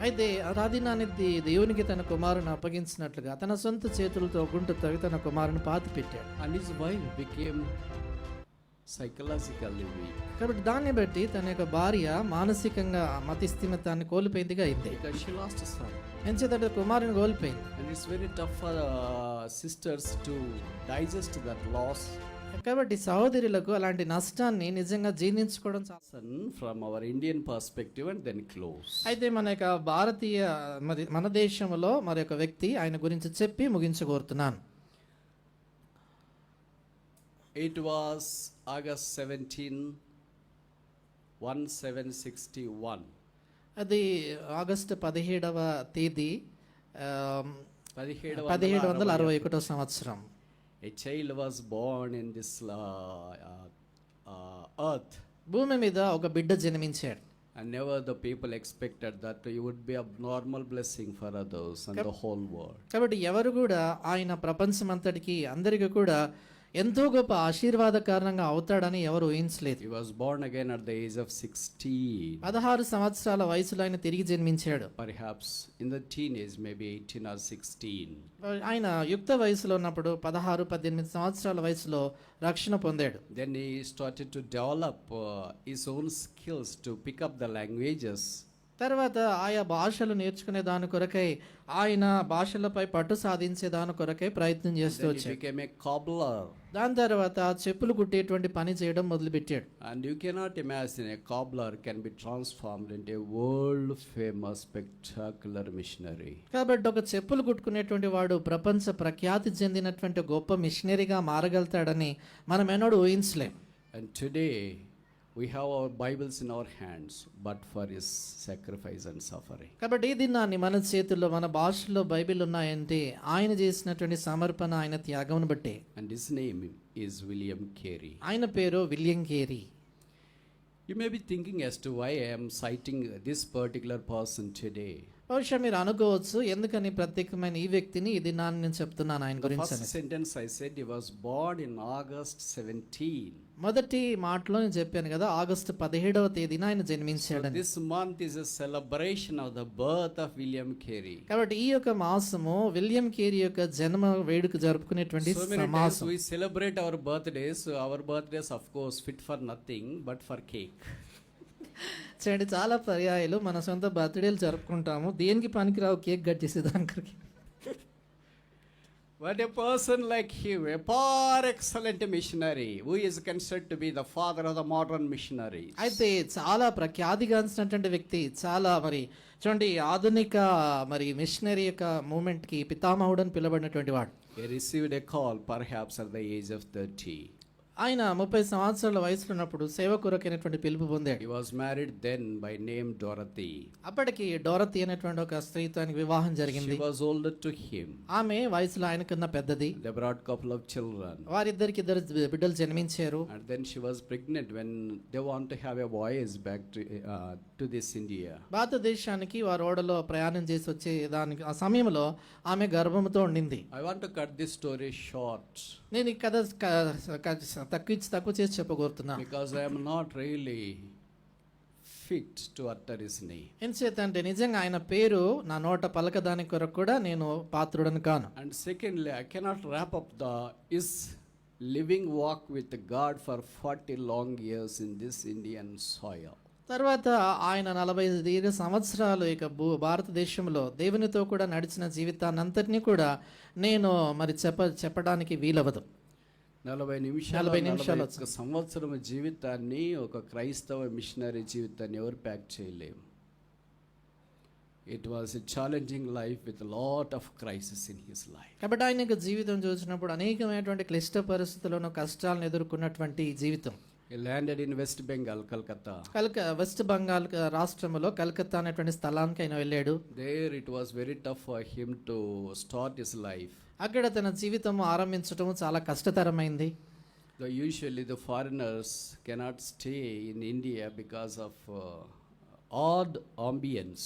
అయితే అరాధిన అనేది దేవునికి తన కుమారుని అప్పగించినట్లుగా తన సొంత చేతులతో గుంట తగి తన కుమారుని పాతి పెట్టాడు అండ్ వైఫ్ బికేమ్ కాబట్టి దాన్ని బట్టి తన యొక్క భార్య మానసికంగా మతిస్థిమితాన్ని కోల్పోయిందిగా అయితే లాస్ట్ సార్ కుమారుని కోల్పోయింది. And very tough sisters to digest that loss కాబట్టి సహోదరులకు అలాంటి నష్టాన్ని నిజంగా జీర్ణించుకోవడం Son from our Indian perspective and then close. అయితే మన యొక్క భారతీయ మరి మన దేశంలో మరి ఒక వ్యక్తి ఆయన గురించి చెప్పి ముగించగోరుతున్నాను It was August 17, 1761. అది ఆగస్టు పదిహేడవ తేదీ పదిహేడు పదిహేడు వందల అరవై ఒకటో సంవత్సరం Born in this uh, uh, uh, earth, భూమి మీద ఒక బిడ్డ జన్మించాడు and never the people expected that it would be a normal blessing for others and the whole world. కాబట్టి ఎవరు కూడా ఆయన ప్రపంచమంతటికి అందరికీ కూడా ఎంతో గొప్ప ఆశీర్వాద కారణంగా అవుతాడని ఎవరు ఊహించలేదు. He was born again at the age of 16 16 సంవత్సరాల వయసులో ఆయన తిరిగి జన్మించాడు. Perhaps in the teen age maybe 18 or 16 ఆయన యుక్త వయసులో ఉన్నప్పుడు 16 18 సంవత్సరాల వయసులో రక్షణ పొందాడు. Then he started to develop his own skills to pick up the languages తర్వాత ఆయా భాషలు నేర్చుకునే దాని కొరకై ఆయన భాషలపై పట్టు సాధించే దాని కొరకై ప్రయత్నం చేస్తూ వచ్చాడు. దాని తర్వాత చెప్పులు కుట్టేటువంటి పని చేయడం మొదలుపెట్టాడు you cannot imagine a cobbler can be transformed into a world famous spectacular missionary. కాబట్టి ఒక చెప్పులు కుట్టుకునేటువంటి వాడు ప్రపంచ ప్రఖ్యాతి చెందినటువంటి గొప్ప మిషనరీగా మారగలుగుతాడని మనం ఎన్నడూ ఊహించలేం And today we have our Bibles in our hands, but for his sacrifice and suffering. కాబట్టి ఈ దినాన్ని మన చేతుల్లో మన భాషలో బైబిల్ ఉన్నాయంటే ఆయన చేసినటువంటి సమర్పణ ఆయన త్యాగం బట్టే And his name is William Carey. ఆయన పేరు William Carey You may be thinking as to why I am citing this particular person today. బహుశా మీరు అనుకోవచ్చు ఎందుకని ప్రత్యేకమైన ఈ వ్యక్తిని ఇది నాన్న నేను చెప్తున్నాను ఆయన గురించి sentence I said was born in August 17 మొదటి మాటలో నేను చెప్పాను కదా ఆగస్ట్ 17వ తేదీన ఆయన జన్మించాడని. This is a celebration of the birth of William Carey కాబట్టి ఈ యొక్క మాసము విలియం కేరీ యొక్క జన్మ వేడుక జరుపుకునేటువంటి మాసం we celebrate our birthdays our birthdays of course fit for nothing but for cake చూడండి చాలా పర్యాయాలు. మన సొంత బర్త్డేలు జరుపుకుంటాము. దేనికి పనికిరావు కేక్ కట్ చేసే దానికి what a person like hue a far excellent missionary who is considered to be the father of the modern missionary అయితే చాలా ప్రఖ్యాతి గాంచినటువంటి వ్యక్తి చాలా మరి చూడండి ఆధునిక మరి మిషనరీ యొక్క మూమెంట్కి పితామహుడు అని పిలబడినటువంటి వాడు. Received a call perhaps at the age of thirty ఆయన ముప్పై సంవత్సరాల వయసులో ఉన్నప్పుడు సేవ కొరకైనటువంటి పిలుపు పొందాడు. He was married then by name Dorothy అప్పటికి డోరతి అనేటువంటి ఒక స్త్రీతో ఆయనకి వివాహం జరిగింది. She was older to him ఆమె వయసులో ఆయన కన్నా పెద్దది. They brought couple of children వారిద్దరికి ఇద్దరు బిడ్డలు జన్మించారు. And then she was pregnant when they want to have a voice back to to this India భారతదేశానికి వారు ఓడలో ప్రయాణం చేసి వచ్చే దానికి ఆ సమయంలో ఆమె గర్భంతో ఉండింది. I want to cut this story short నేను ఈ కథ తక్కువ ఇచ్చి తక్కువ చేసి చెప్పకూరుతున్నా because I'm not really fit to utter is నీ ఎందుచేత అంటే నిజంగా ఆయన పేరు నా నోట పలక దాని కొరకు కూడా నేను పాత్రుడని కాను. And secondly I cannot wrap up the his living walk with God for forty long years in this Indian soil తర్వాత ఆయన నలభై దీర్ఘ సంవత్సరాలు ఇక భూ భారతదేశంలో దేవునితో కూడా నడిచిన జీవితాన్ని అంతటినీ కూడా నేను మరి చెప్ప చెప్పడానికి వీలవదు నలభై నిమిషాలు నలభై నిమిషాలు ఒక్క సంవత్సరం జీవితాన్ని ఒక క్రైస్తవ మిషనరీ జీవితాన్ని ఎవరు ప్యాక్ చేయలేము. It was a challenging life with lot of crisis in his life కాబట్టి ఆయన జీవితం చూసినప్పుడు అనేకమైనటువంటి క్లిష్ట పరిస్థితులను కష్టాలను ఎదుర్కొన్నటువంటి జీవితం. He landed in West Bengal, Calcutta. కల్క వెస్ట్ బెంగాల్ రాష్ట్రంలో కలకత్తా అనేటువంటి స్థలానికి ఆయన వెళ్ళాడు There it was very tough for him to start his life. అక్కడ తన జీవితం ఆరంభించడం చాలా కష్టతరమైంది usually the foreigners cannot stay in India because of uh, odd ambience.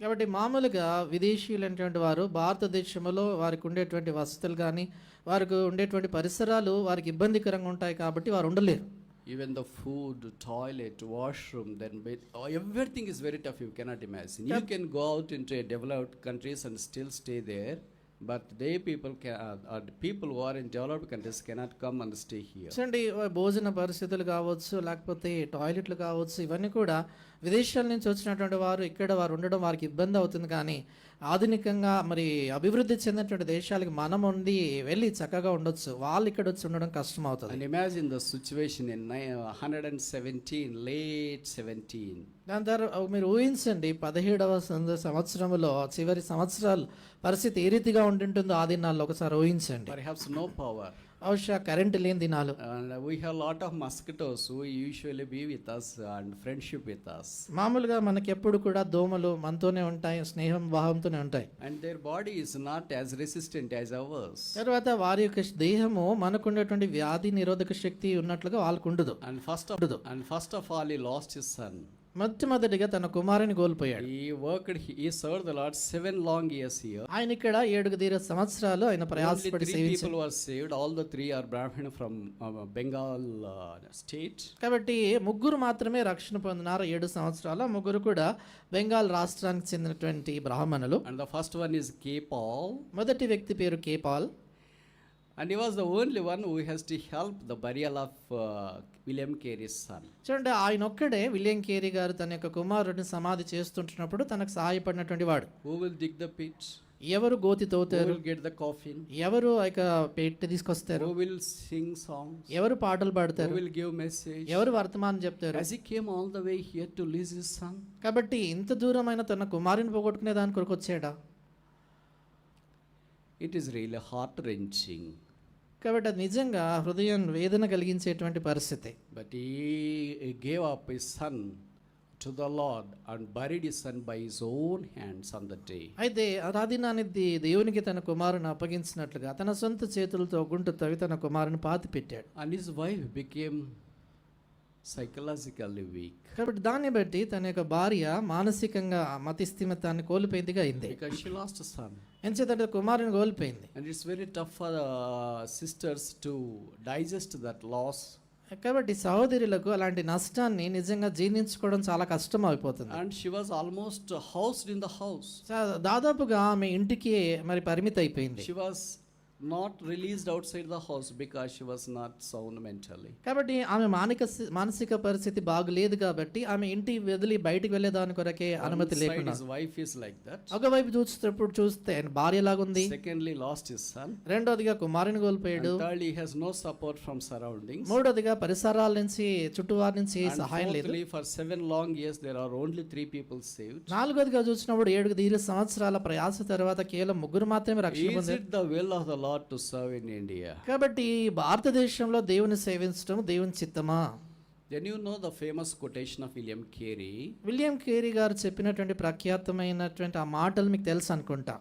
కాబట్టి మామూలుగా విదేశీయులైనటువంటి వారు భారతదేశంలో వారికి ఉండేటువంటి వసతులు కానీ వారికి ఉండేటువంటి పరిసరాలు వారికి ఇబ్బందికరంగా ఉంటాయి కాబట్టి వారు ఉండలేరు Even the food, toilet, washroom, then bed, oh, everything is very tough. You cannot imagine. You can go out into a developed countries and still stay there, but they people can, or the people who are in developed countries cannot come and stay here. చూడండి భోజన పరిస్థితులు కావచ్చు లేకపోతే టాయిలెట్లు కావచ్చు ఇవన్నీ కూడా విదేశాల నుంచి వచ్చినటువంటి వారు ఇక్కడ వారు ఉండడం వారికి ఇబ్బంది అవుతుంది కానీ ఆధునికంగా మరి అభివృద్ధి చెందినటువంటి దేశాలకి మనం ఉండి వెళ్ళి చక్కగా ఉండొచ్చు వాళ్ళు ఇక్కడ వచ్చి ఉండడం కష్టం అవుతుంది And imagine the situation in ni- uh, 117, late 17. దాని తర్వాత మీరు ఊహించండి పదిహేడవ సంవత్సరంలో చివరి సంవత్సరాలు పరిస్థితి ఏ రీతిగా ఉంటుంటుందో ఆ దినాల్లో ఒకసారి ఊహించండి no power. బహుశా కరెంటు లేని దినాలు a lot of mosquitoes who usually be with us and friendship with us. మామూలుగా మనకి ఎప్పుడు కూడా దోమలు మనతోనే ఉంటాయి స్నేహం భావంతోనే ఉంటాయి And their body is not as resistant as ours. తర్వాత వారి యొక్క దేహము మనకున్నటువంటి వ్యాధి నిరోధక శక్తి ఉన్నట్లుగా వాళ్ళకు ఉండదు first of and first of all, he lost his son. మొట్టమొదటిగా తన కుమారుని కోల్పోయాడు. He work he serve the lord seven long years year ఆయన ఇక్కడ ఏడుకు తీరే సంవత్సరాలు ఆయన ప్రయాసపడి సేవించారు people were saved all the 3 or Brahmin from Bengal state కాబట్టి ముగ్గురు మాత్రమే రక్షణ పొందినారు ఏడు సంవత్సరాల. ముగ్గురు కూడా బెంగాల్ రాష్ట్రానికి చెందినటువంటి బ్రాహ్మణులు. And the first one is Kepal మొదటి వ్యక్తి పేరు Kepal and he was the only one who has to help the burial of William Carey son చూడండి ఆయన ఒక్కడే విలియం కేరీ గారు తన యొక్క కుమారుడిని సమాధి చేస్తుంటున్నప్పుడు తనకు సహాయపడినటువంటి వాడు. Who will dig the pit ఎవరు గోతి తోతారు? గెట్ ద కాఫీ ఎవరు ఆ పేట తీసుకొస్తారు? విల్ సింగ్ సాంగ్ ఎవరు పాటలు పాడతారు? విల్ గివ్ మెసేజ్ ఎవరు వర్తమానం చెప్తారు? As came all the way here to lose his son కాబట్టి ఇంత దూరమైన తన కుమారుని పోగొట్టుకునే దాని కొరకు వచ్చాడా? It is real heart wrenching కాబట్టి అది నిజంగా హృదయం వేదన కలిగించేటువంటి పరిస్థితి he, he gave up his son to the Lord and buried his son by his own hands on the day. అయితే రాధినాన్ని దే- దేవునికి తన కుమారుని అప్పగించినట్లుగా తన సొంత చేతులతో గుంట తవ్వి తన కుమారుని పాతి పెట్టాడు And his wife became psychologically weak కాబట్టి దాన్ని బట్టి తన యొక్క భార్య మానసికంగా మతిస్థిమితాన్ని కోల్పోయిందిగా అయింది because she lost a son. ఎంతసేపు కుమారుని కోల్పోయింది. And it's very tough for sisters to digest that loss కాబట్టి సహోదరులకు అలాంటి నష్టాన్ని నిజంగా జీర్ణించుకోవడం చాలా కష్టం అయిపోతుంది. And she was almost housed in the house దాదాపుగా ఆమె ఇంటికి మరి పరిమిత అయిపోయింది she was was not released outside the house because she was not sound mentally. కాబట్టి ఆమె మానసిక మానసిక పరిస్థితి బాగులేదు కాబట్టి ఆమె ఇంటి వదిలి బయటికి వెళ్ళేదాని కొరకే One అనుమతి లేకుండా his wife is like that. ఒకవైపు చూసేటప్పుడు చూస్తే ఆయన భార్య లాగుంది Secondly, lost his son. రెండోదిగా కుమారుని కోల్పోయాడు thirdly, he has no support from surroundings. మూడోదిగా పరిసరాల నుంచి చుట్టువారి నుంచి సహాయం లేదు for seven long years, there are only three people saved. నాలుగోదిగా చూసినప్పుడు ఏడు దీర్ఘ సంవత్సరాల ప్రయాస తర్వాత కేవలం ముగ్గురు మాత్రమే రక్షణ పొందారు it the will of the Lord to serve in India? కాబట్టి భారతదేశంలో దేవుని సేవించడం దేవుని చిత్తమా Then you know the famous quotation of William Carey William Carey గారు చెప్పినటువంటి ప్రఖ్యాతమైనటువంటి ఆ మాటలు మీకు తెలుసు అనుకుంటా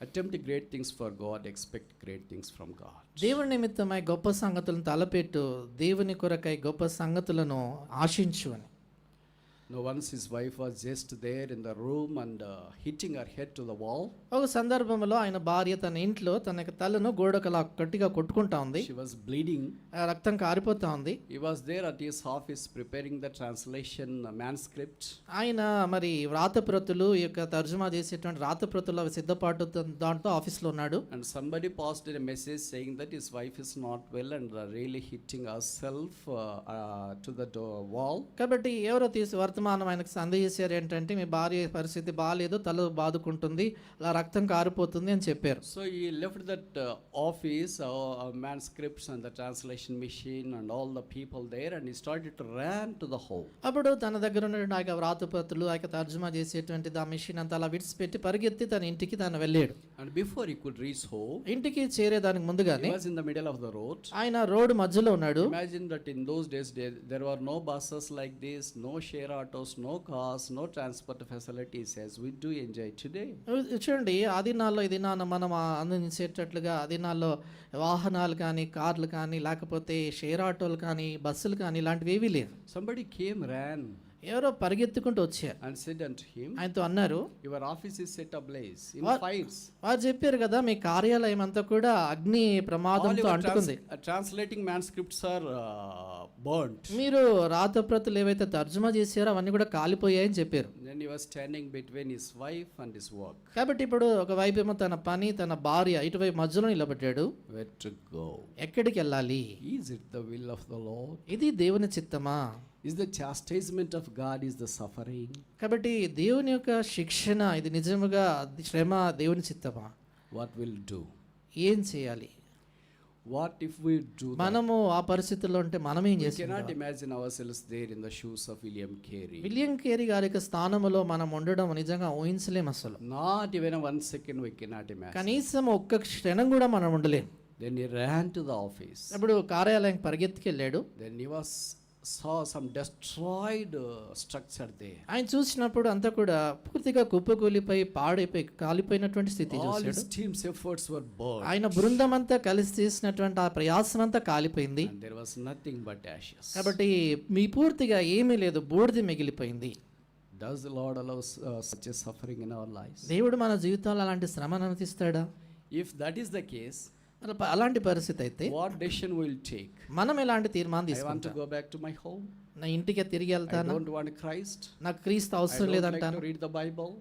attempt great things for God, expect great things from God. దేవుని నిమిత్తమై గొప్ప సంగతులను తలపెట్టు దేవుని కొరకై గొప్ప సంగతులను ఆశించు అని Now, once his wife was just there in the room and uh, hitting her head to the wall, ఒక సందర్భంలో ఆయన భార్య తన ఇంట్లో తన యొక్క తలను గోడకలా గట్టిగా కొట్టుకుంటా ఉంది she was bleeding. ఆ రక్తం కారిపోతా ఉంది He was there at his office preparing the translation uh, manuscript. ఆయన మరి వ్రాతప్రతులు ఈ యొక్క తర్జుమా చేసేటువంటి రాతప్రతులు అవి సిద్ధపాటు దాంట్లో ఆఫీస్లో ఉన్నాడు And somebody passed in a message saying that his wife is not well and uh, really hitting herself uh, uh, to the door, wall. కాబట్టి ఎవరో తీసి వర్తమానం ఆయనకు సందేశారు ఏంటంటే మీ భార్య పరిస్థితి బాగాలేదు తల బాదుకుంటుంది అలా రక్తం కారిపోతుంది అని చెప్పారు. So he left that office manuscripts and the translation mission and all the people there and he start it ran to the home అప్పుడు తన దగ్గర ఉన్న ఆ యొక్క వ్రాతపత్రులు ఆ యొక్క తర్జుమా చేసేటువంటి ఆ మిషన్ అంతా అలా విడిచిపెట్టి పరిగెత్తి తన ఇంటికి తను వెళ్ళాడు. And before he could reach home ఇంటికి చేరేదానికి ముందుగానే in the middle of the road ఆయన రోడ్ మధ్యలో ఉన్నాడు. Imagine that in those days there are no buses like this no share or autos, no cars, no transport facilities as we do enjoy today. చూడండి ఆ దినాల్లో ఈ దినాన మనం అందించేటట్లుగా ఆ దినాల్లో వాహనాలు కానీ కార్లు కానీ లేకపోతే షేర్ ఆటోలు కానీ బస్సులు కానీ ఇలాంటివి ఏవీ లేవు Somebody came, ran. ఎవరో పరిగెత్తుకుంటూ వచ్చారు. అండ్ సెడ్ అండ్ హిమ్ ఆయనతో అన్నారు your office is set up blaze in fires వారు చెప్పారు కదా మీ కార్యాలయం అంతా కూడా అగ్ని ప్రమాదంతో అంటుకుంది. Translating manuscripts are burned మీరు రాత ప్రతులు ఏవైతే తర్జుమా చేశారో అవన్నీ కూడా కాలిపోయాయి అని చెప్పారు then your standing between his wife and his work కాబట్టి ఇప్పుడు ఒక వైఫ్ ఏమో తన పని తన భార్య ఇటువైపు మధ్యలో నిలబడ్డాడు. వెట్ గో ఎక్కడికి వెళ్ళాలి? Is it the will of the lord ఇది దేవుని చిత్తమా? Is the chastisement of God is the suffering కాబట్టి దేవుని యొక్క శిక్షణ ఇది నిజముగా శ్రమ దేవుని చిత్తమా? వాట్ విల్ డూ ఏం చేయాలి? వాట్ ఇఫ్ వి డూ మనము ఆ పరిస్థితుల్లో ఉంటే మనం ఏం చేసి cannot imagine our selves there in the shoes of William Carey William Carey గారి యొక్క స్థానములో మనం ఉండడం నిజంగా ఊహించలేం అసలు. Not even one second we cannot imagine కనీసం ఒక్క క్షణం కూడా మనం ఉండలేం. Then he ran to the office అప్పుడు కార్యాలయం పరిగెత్తుకెళ్ళాడు. Then he was some destroyed uh, structure there. ఆయన చూసినప్పుడు అంతా కూడా పూర్తిగా కుప్పకూలిపోయి పాడైపోయి కాలిపోయినటువంటి స్థితి All చూశాడు his team's efforts were burned, ఆయన బృందం అంతా కలిసి చేసినటువంటి ఆ ప్రయాసం అంతా కాలిపోయింది and there was nothing but ashes. కాబట్టి మీ పూర్తిగా ఏమీ లేదు బూడిద మిగిలిపోయింది Does the Lord allow uh, such a suffering in our lives? దేవుడు మన జీవితంలో అలాంటి శ్రమను అనుమతిస్తాడా If that is the case, మరి ప- అలాంటి పరిస్థితి అయితే వాట్ డిసిషన్ విల్ టేక్ మనం ఎలాంటి తీర్మానం తీసుకుంటాం? Go back to my home నా ఇంటికి తిరిగి వెళ్తాను? ఐ డోంట్ వాంట్ నాకు క్రీస్తు అవసరం లేదు అంటాను రీడ్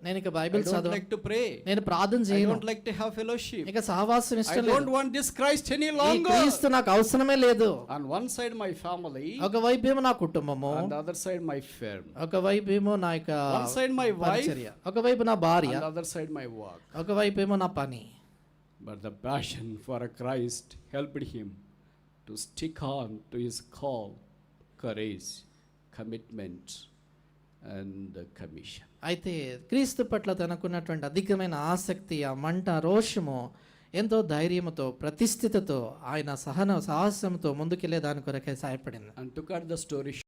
నేను బైబిల్ చదవను. ప్రే నేను ప్రార్థన చేయను. లైక్ టు ఫెలోషిప్ ఇక నాకు అవసరమే లేదు. ఆన్ సైడ్ మై ఒక వైపు ఏమో నా కుటుంబము. ఆన్ సైడ్ మై ఫేర్ ఒక వైపు ఏమో నా సైడ్ ఒక వైపు నా భార్య. అదర్ సైడ్ మై వర్క్ ఒక వైపు ఏమో నా పని. But the passion for a Christ helped him to stick on to his call, courage, commitment, and commission. అయితే క్రీస్తు పట్ల తనకున్నటువంటి అధికమైన ఆసక్తి ఆ మంట రోషము ఎంతో ధైర్యముతో ప్రతిష్ఠితతో ఆయన సహన సాహసంతో ముందుకెళ్ళే దాని కొరకే సహాయపడింది And to cut the story